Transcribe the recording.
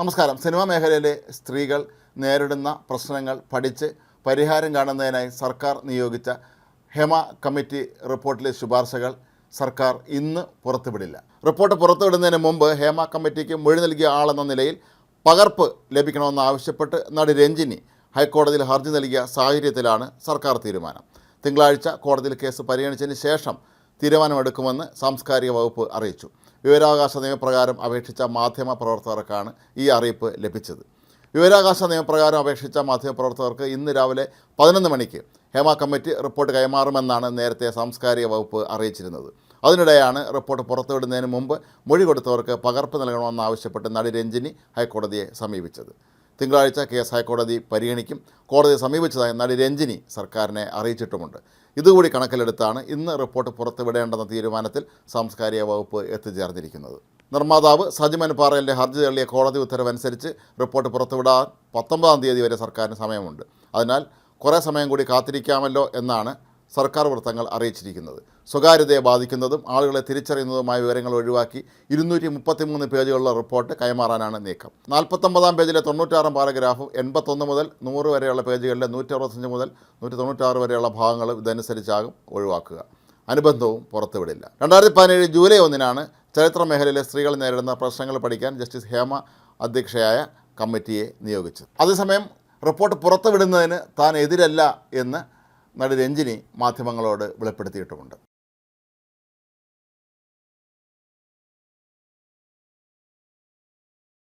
നമസ്കാരം. സിനിമാ മേഖലയിലെ സ്ത്രീകൾ നേരിടുന്ന പ്രശ്നങ്ങൾ പഠിച്ച് പരിഹാരം കാണുന്നതിനായി സർക്കാർ നിയോഗിച്ച ഹെമ കമ്മിറ്റി റിപ്പോർട്ടിലെ ശുപാർശകൾ സർക്കാർ ഇന്ന് പുറത്തുവിടില്ല. റിപ്പോർട്ട് പുറത്തുവിടുന്നതിന് മുമ്പ് ഹേമ കമ്മിറ്റിക്ക് മൊഴി നൽകിയ ആളെന്ന നിലയിൽ പകർപ്പ് ലഭിക്കണമെന്ന് ആവശ്യപ്പെട്ട് നടി രഞ്ജിനി ഹൈക്കോടതിയിൽ ഹർജി നൽകിയ സാഹചര്യത്തിലാണ് സർക്കാർ തീരുമാനം. തിങ്കളാഴ്ച കോടതിയിൽ കേസ് പരിഗണിച്ചതിന് ശേഷം തീരുമാനമെടുക്കുമെന്ന് സാംസ്കാരിക വകുപ്പ് അറിയിച്ചു. വിവരാവകാശ നിയമപ്രകാരം അപേക്ഷിച്ച മാധ്യമ പ്രവർത്തകർക്കാണ് ഈ അറിയിപ്പ് ലഭിച്ചത്. വിവരാവകാശ നിയമപ്രകാരം അപേക്ഷിച്ച മാധ്യമപ്രവർത്തകർക്ക് ഇന്ന് രാവിലെ പതിനൊന്ന് മണിക്ക് ഹേമ കമ്മിറ്റി റിപ്പോർട്ട് കൈമാറുമെന്നാണ് നേരത്തെ സാംസ്കാരിക വകുപ്പ് അറിയിച്ചിരുന്നത്. അതിനിടെയാണ് റിപ്പോർട്ട് പുറത്തുവിടുന്നതിന് മുമ്പ് മൊഴി കൊടുത്തവർക്ക് പകർപ്പ് നൽകണമെന്നാവശ്യപ്പെട്ട് നടി രഞ്ജിനി ഹൈക്കോടതിയെ സമീപിച്ചത്. തിങ്കളാഴ്ച കേസ് ഹൈക്കോടതി പരിഗണിക്കും. കോടതിയെ സമീപിച്ചതായി നടി രഞ്ജിനി സർക്കാരിനെ അറിയിച്ചിട്ടുമുണ്ട്. ഇതുകൂടി കണക്കിലെടുത്താണ് ഇന്ന് റിപ്പോർട്ട് പുറത്തുവിടേണ്ടെന്ന തീരുമാനത്തിൽ സാംസ്കാരിക വകുപ്പ് എത്തിച്ചേർന്നിരിക്കുന്നത്. നിർമ്മാതാവ് സജിമൻ പാറയിലെ ഹർജി തള്ളിയ കോടതി ഉത്തരവനുസരിച്ച് റിപ്പോർട്ട് പുറത്തുവിടാൻ പത്തൊമ്പതാം തീയതി വരെ സർക്കാരിന് സമയമുണ്ട്. അതിനാൽ കുറേ സമയം കൂടി കാത്തിരിക്കാമല്ലോ എന്നാണ് സർക്കാർ വൃത്തങ്ങൾ അറിയിച്ചിരിക്കുന്നത്. സ്വകാര്യതയെ ബാധിക്കുന്നതും ആളുകളെ തിരിച്ചറിയുന്നതുമായ വിവരങ്ങൾ ഒഴിവാക്കി ഇരുന്നൂറ്റി മുപ്പത്തിമൂന്ന് പേജുകളുള്ള റിപ്പോർട്ട് കൈമാറാനാണ് നീക്കം. നാൽപ്പത്തൊമ്പതാം പേജിലെ തൊണ്ണൂറ്റാറാം പാരഗ്രാഫും എൺപത്തൊന്ന് മുതൽ നൂറ് വരെയുള്ള പേജുകളിലെ നൂറ്റി അറുപത്തഞ്ച് മുതൽ നൂറ്റി തൊണ്ണൂറ്റാറ് വരെയുള്ള ഭാഗങ്ങൾ ഇതനുസരിച്ചാകും ഒഴിവാക്കുക. അനുബന്ധവും പുറത്തുവിടില്ല. രണ്ടായിരത്തി പതിനേഴ് ജൂലൈ ഒന്നിനാണ് ചരിത്ര മേഖലയിലെ സ്ത്രീകൾ നേരിടുന്ന പ്രശ്നങ്ങൾ പഠിക്കാൻ ജസ്റ്റിസ് ഹേമ അധ്യക്ഷയായ കമ്മിറ്റിയെ നിയോഗിച്ചത്. അതേസമയം റിപ്പോർട്ട് പുറത്തുവിടുന്നതിന് താൻ എതിരല്ല എന്ന് നടി രഞ്ജിനി മാധ്യമങ്ങളോട് വെളിപ്പെടുത്തിയിട്ടുമുണ്ട്.